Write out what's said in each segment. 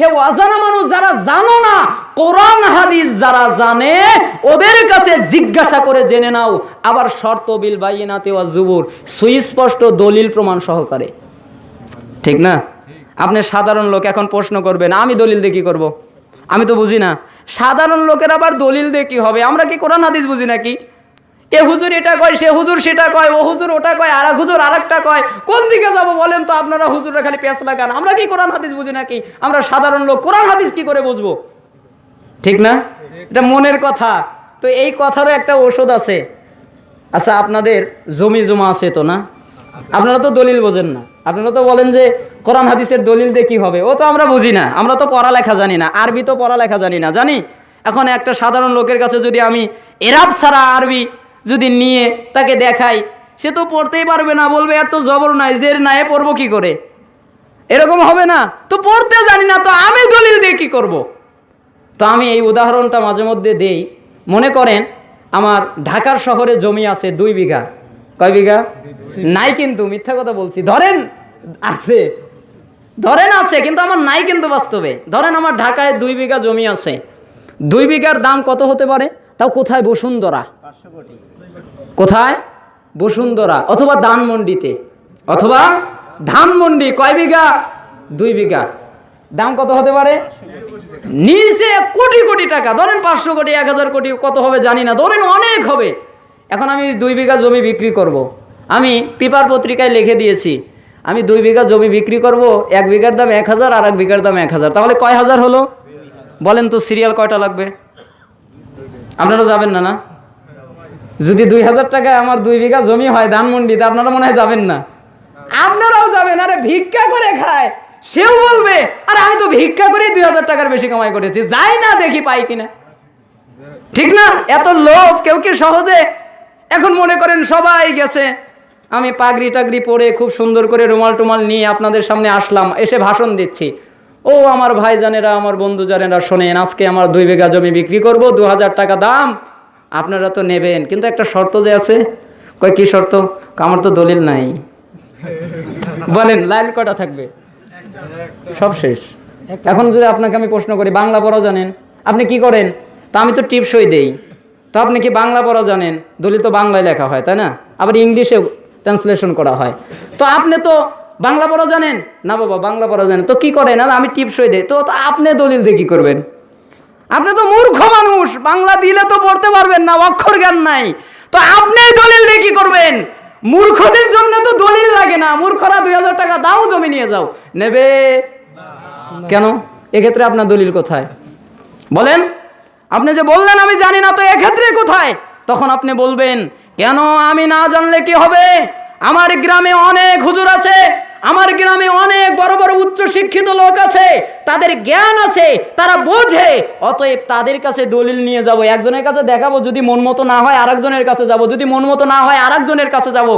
হে অজানা মানুষ যারা জানো না, কোরআন, হাদিস যারা জানে, ওদের কাছে জিজ্ঞাসা করে জেনে নাও। আবার শর্ত বিল বাইনাতে ওয়া জুবুর, সুস্পষ্ট দলিল প্রমাণ সহকারে। ঠিক না? আপনি সাধারণ লোক এখন প্রশ্ন করবেন, আমি দলিল দিয়ে কি করব। আমি তো বুঝি না। সাধারণ লোকের আবার দলিল দিয়ে কি হবে? আমরা কি কোরআন, হাদিস বুঝি নাকি? এ হুজুর এটা কয়, সে হুজুর সেটা কয়, ও হুজুর ওটা কয়, আর হুজুর আর একটা কয়। কোন দিকে যাব বলেন তো আপনারা হুজুররা খালি পেঁচ লাগান? আমরা কি কোরআন হাদিস বুঝি নাকি? আমরা সাধারণ লোক, কোরআন হাদিস কি করে বুঝব? ঠিক না? এটা মনের কথা। তো এই কথারও একটা ঔষধ আছে। আচ্ছা আপনাদের জমি জমা আছে তো না? আপনারা তো দলিল বোঝেন না। আপনারা তো বলেন যে কোরআন হাদিসের দলিল দিয়ে কি হবে? ও তো আমরা বুঝি না। আমরা তো পড়ালেখা জানি না। আরবি তো পড়ালেখা জানি না। জানি? এখন একটা সাধারণ লোকের কাছে যদি আমি এরাব ছাড়া আরবি যদি নিয়ে তাকে দেখাই, সে তো পড়তেই পারবে না, বলবে, এত জবর নাই, জের নাই পড়ব কি করে? এরকম হবে না। তো পড়তে জানি না, তো আমি দলিল দিয়ে কি করব। তো আমি এই উদাহরণটা মাঝে মধ্যে দেই। মনে করেন, আমার ঢাকার শহরে জমি আছে দুই বিঘা। কয় বিঘা? নাই কিন্তু, মিথ্যা কথা বলছি। ধরেন আছে। ধরেন আছে, কিন্তু আমার নাই কিন্তু বাস্তবে। ধরেন আমার ঢাকায় দুই বিঘা জমি আছে। দুই বিঘার দাম কত হতে পারে? তাও কোথায় বসুন্ধরা? কোথায়? বসুন্ধরা অথবা ধানমন্ডিতে। অথবা ধানমন্ডি কয় বিঘা? দুই বিঘা। দাম কত হতে পারে? নিচে কোটি কোটি টাকা। ধরেন পাঁচশো কোটি, এক হাজার কোটি, কত হবে জানি না। ধরেন অনেক হবে। এখন আমি দুই বিঘা জমি বিক্রি করব। আমি পেপার পত্রিকায় লিখে দিয়েছি। আমি দুই বিঘা জমি বিক্রি করব। এক বিঘার দাম এক হাজার আর এক বিঘার দাম এক হাজার। তাহলে কয় হাজার হলো? বলেন তো সিরিয়াল কয়টা লাগবে? আপনারা যাবেন না না? যদি দুই হাজার টাকায় আমার দুই বিঘা জমি হয় ধানমন্ডিতে, আপনারা মনে হয় যাবেন না? আপনারাও যাবেন, আরে ভিক্ষা করে খায়। সেও বলবে, আরে আমি তো ভিক্ষা করে দুই হাজার টাকার বেশি কামাই করেছি, যাই না দেখি পাই কিনা। ঠিক না? এত লোভ, কেউ কি সহজে? এখন মনে করেন সবাই গেছে। আমি পাগড়ি টাগড়ি পরে খুব সুন্দর করে রুমাল টুমাল নিয়ে আপনাদের সামনে আসলাম, এসে ভাষণ দিচ্ছি। ও আমার ভাইজানেরা, আমার বন্ধু জানেরা শোনেন, আজকে আমার দুই বিঘা জমি বিক্রি করব দু হাজার টাকা দাম। আপনারা তো নেবেন, কিন্তু একটা শর্ত যে আছে? কয়, কি শর্ত? আমার তো দলিল নাই। বলেন, লাইন কটা থাকবে? সব শেষ। এখন যদি আপনাকে আমি প্রশ্ন করি, বাংলা পড়া জানেন, আপনি কি করেন? তা আমি তো টিপসই দেই। তো আপনি কি বাংলা পড়া জানেন? দলিল তো বাংলায় লেখা হয়, তাই না? আবার ইংলিশে ট্রান্সলেশন করা হয়। তো আপনি তো বাংলা পড়া জানেন? না বাবা, বাংলা পড়া জানেন। তো কি করেন? আর আমি টিপসই দেই। তো তো আপনি দলিল দিয়ে কি করবেন? আপনি তো মূর্খ মানুষ। বাংলা দিলে তো পড়তে পারবেন না, অক্ষর জ্ঞান নাই। তো আপনি দলিল দিয়ে কি করবেন? মূর্খদের জন্য তো দলিল লাগে না। মূর্খরা দুই হাজার টাকা দাও, জমি নিয়ে যাও। নেবে? কেন? এক্ষেত্রে আপনার দলিল কোথায়? বলেন। আপনি যে বললেন, আমি জানি না, তো এক্ষেত্রে কোথায়? তখন আপনি বলবেন, কেন আমি না জানলে কি হবে? আমার গ্রামে অনেক হুজুর আছে। আমার গ্রামে অনেক বড় বড় উচ্চ শিক্ষিত লোক আছে, তাদের জ্ঞান আছে, তারা বোঝে। অতএব তাদের কাছে দলিল নিয়ে যাব, একজনের কাছে দেখাবো যদি মন মতো না হয়, আরেকজনের কাছে যাব, যদি মন মতো না হয়, আরেকজনের কাছে যাব।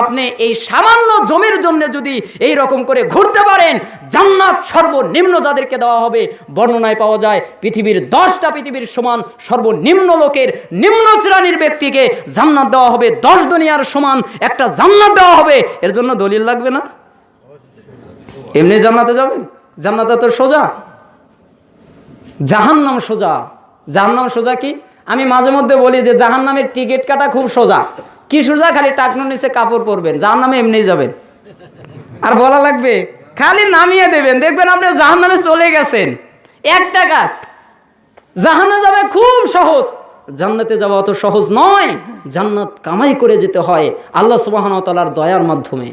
আপনি এই সামান্য জমির জন্য যদি এই রকম করে ঘুরতে পারেন, জান্নাত সর্বনিম্ন যাদেরকে দেওয়া হবে, বর্ণনায় পাওয়া যায়, পৃথিবীর দশটা পৃথিবীর সমান সর্বনিম্ন লোকের নিম্ন শ্রেণির ব্যক্তিকে জান্নাত দেওয়া হবে, দশ দুনিয়ার সমান একটা জান্নাত দেওয়া হবে। এর জন্য দলিল লাগবে না? এমনি জান্নাতে যাবেন? জান্নাতে তো সোজা। জাহান্নাম সোজা। জাহান্নাম সোজা কি? আমি মাঝে মধ্যে বলি যে জাহান্নামের টিকিট কাটা খুব সোজা। কি সোজা? খালি টাকনোর নিচে কাপড় পরবেন। জাহান্নামে এমনি যাবেন। আর বলা লাগবে, খালি নামিয়ে দেবেন। দেখবেন আপনি জাহান্নামে চলে গেছেন। একটা কাজ জাহান্না যাবে খুব সহজ। জান্নাতে যাওয়া অত সহজ নয়। জান্নাত কামাই করে যেতে হয় আল্লাহ সুবাহন তালার দয়ার মাধ্যমে।